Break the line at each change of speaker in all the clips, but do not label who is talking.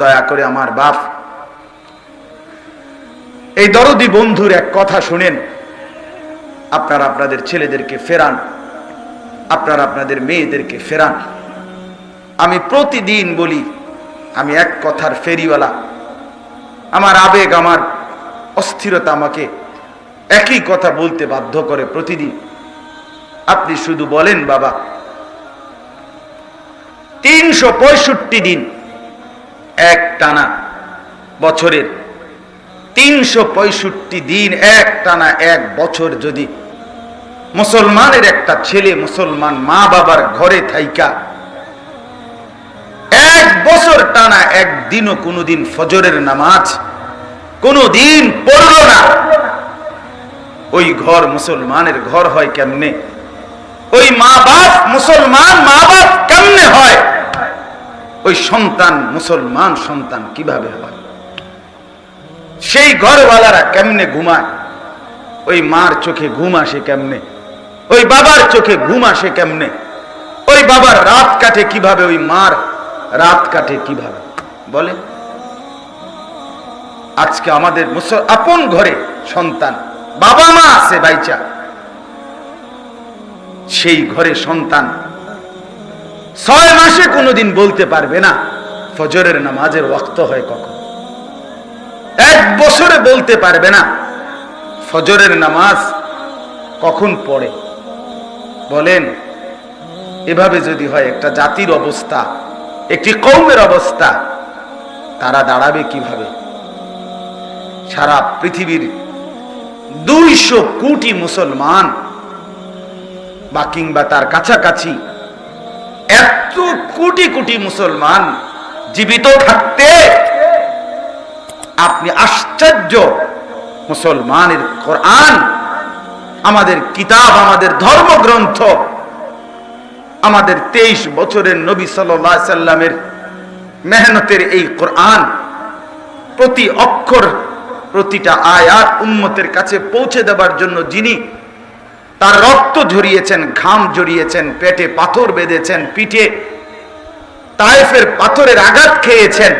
দয়া করে আমার বাপ। এই দরদি বন্ধুর এক কথা শুনেন। আপনারা আপনাদের ছেলেদেরকে ফেরান। আপনারা আপনাদের মেয়েদেরকে ফেরান। আমি প্রতিদিন বলি, আমি এক কথার ফেরিওয়ালা। আমার আবেগ, আমার অস্থিরতা আমাকে একই কথা বলতে বাধ্য করে প্রতিদিন। আপনি শুধু বলেন, বাবা, তিনশো পঁয়ষট্টি দিন এক টানা বছরের। তিনশো পঁয়ষট্টি দিন এক টানা এক বছর যদি মুসলমানের একটা ছেলে মুসলমান মা বাবার ঘরে থাইকা, এক বছর টানা একদিনও কোনোদিন ফজরের নামাজ কোনোদিন পড়ল না। ওই ঘর মুসলমানের ঘর হয় কেমনে? ওই মা বাপ মুসলমান মা বাপ কেমনে হয়? ওই সন্তান, মুসলমান সন্তান কীভাবে হয়? সেই ঘরওয়ালারা কেমনে ঘুমায়? ওই মার চোখে ঘুম আসে কেমনে? ওই বাবার চোখে ঘুম আসে কেমনে? ওই বাবার রাত কাটে কীভাবে? ওই মার রাত কাটে কীভাবে? বলে আজকে আমাদের আপন ঘরে সন্তান, বাবা মা আছে বাইচা সেই ঘরে সন্তান ছয় মাসে কোনোদিন বলতে পারবে না, ফজরের নামাজের ওয়াক্ত হয় কখন। এক বছরে বলতে পারবে না, ফজরের নামাজ কখন পড়ে। বলেন, এভাবে যদি হয়, একটা জাতির অবস্থা, একটি কৌমের অবস্থা, তারা দাঁড়াবে কীভাবে? সারা পৃথিবীর দুইশো কোটি মুসলমান, বা কিংবা তার কাছাকাছি কোটি কোটি মুসলমান জীবিত থাকতে আপনি আশ্চর্য মুসলমানের কোরআন, আমাদের কিতাব, আমাদের ধর্মগ্রন্থ, আমাদের তেইশ বছরের নবী সাল্লামের মেহনতের এই কোরআন প্রতি অক্ষর, প্রতিটা আয়াত উম্মতের কাছে পৌঁছে দেবার জন্য যিনি তার রক্ত ঝরিয়েছেন, ঘাম ঝরিয়েছেন, পেটে পাথর বেঁধেছেন, পিঠে তায়েফের পাথরের আঘাত খেয়েছেন।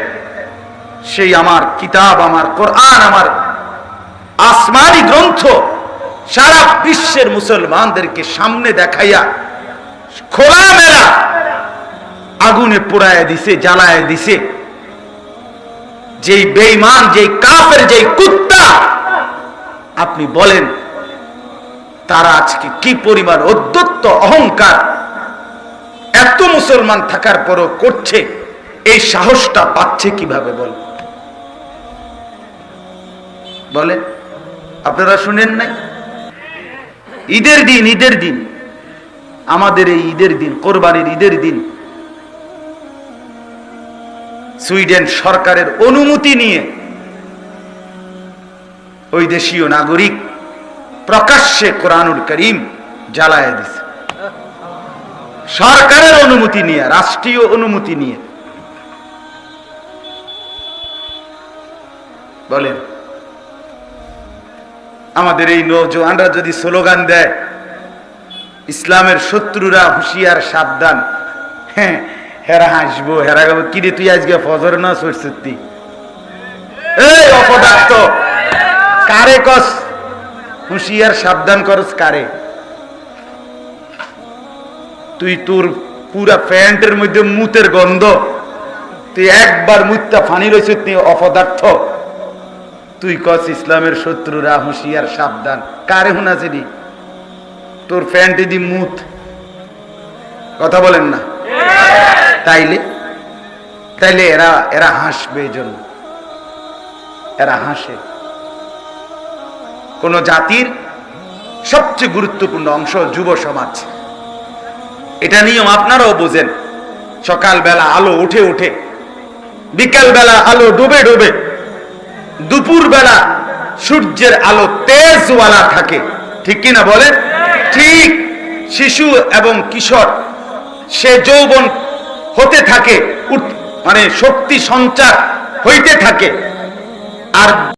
সেই আমার কিতাব, আমার কোরআন, আমার আসমানি গ্রন্থ সারা বিশ্বের মুসলমানদেরকে সামনে দেখাইয়া খোলা মেলা আগুনে পোড়ায় দিছে জ্বালায় দিছে। যেই বেইমান যেই কাফের, যেই কুত্তা, আপনি বলেন তারা আজকে কি পরিমাণ অধ্যত্ত অহংকার, এত মুসলমান থাকার পরও করছে, এই সাহসটা পাচ্ছে কীভাবে বল? বলে, আপনারা শুনেন নাই? ঈদের দিন ঈদের দিন, আমাদের এই ঈদের দিন, কোরবানির ঈদের দিন, সুইডেন সরকারের অনুমতি নিয়ে ওই দেশীয় নাগরিক প্রকাশ্যে কোরআনুল করিম জ্বালায় দিছে। সরকারের অনুমতি নিয়ে, রাষ্ট্রীয় অনুমতি নিয়ে। বলেন, আমাদের এই নৌজওয়ানরা যদি স্লোগান দেয়, ইসলামের শত্রুরা হুঁশিয়ার, সাবধান। হ্যাঁ হেরা হাসবো, হেরা গাবো। কিরে তুই আজকে ফজর না সরস্বতী এই অপদার্থ! কারে কস? হুঁশিয়ার সাবধান করস কারে। তুই তোর পুরা প্যান্টের মধ্যে মুতের গন্ধ। তুই একবার মুতটা ফানি রয়েছ তুই অপদার্থ। তুই কস ইসলামের শত্রুরা হুঁশিয়ার সাবধান। কারে হুনাছিলি তোর প্যান্টে দি মুত। কথা বলেন না। তাইলে? তাইলে এরা এরা হাসবে এই জন্য এরা হাসে। কোন জাতির সবচেয়ে গুরুত্বপূর্ণ অংশ যুব সমাজ। এটা নিয়ম আপনারাও বোঝেন। সকালবেলা আলো উঠে উঠে, বিকালবেলা আলো ডুবে ডুবে দুপুর বেলা সূর্যের আলো তেজওয়ালা থাকে। ঠিক কিনা বলেন? ঠিক, শিশু এবং কিশোর, সে যৌবন হতে থাকে মানে শক্তি সঞ্চার হইতে থাকে। আর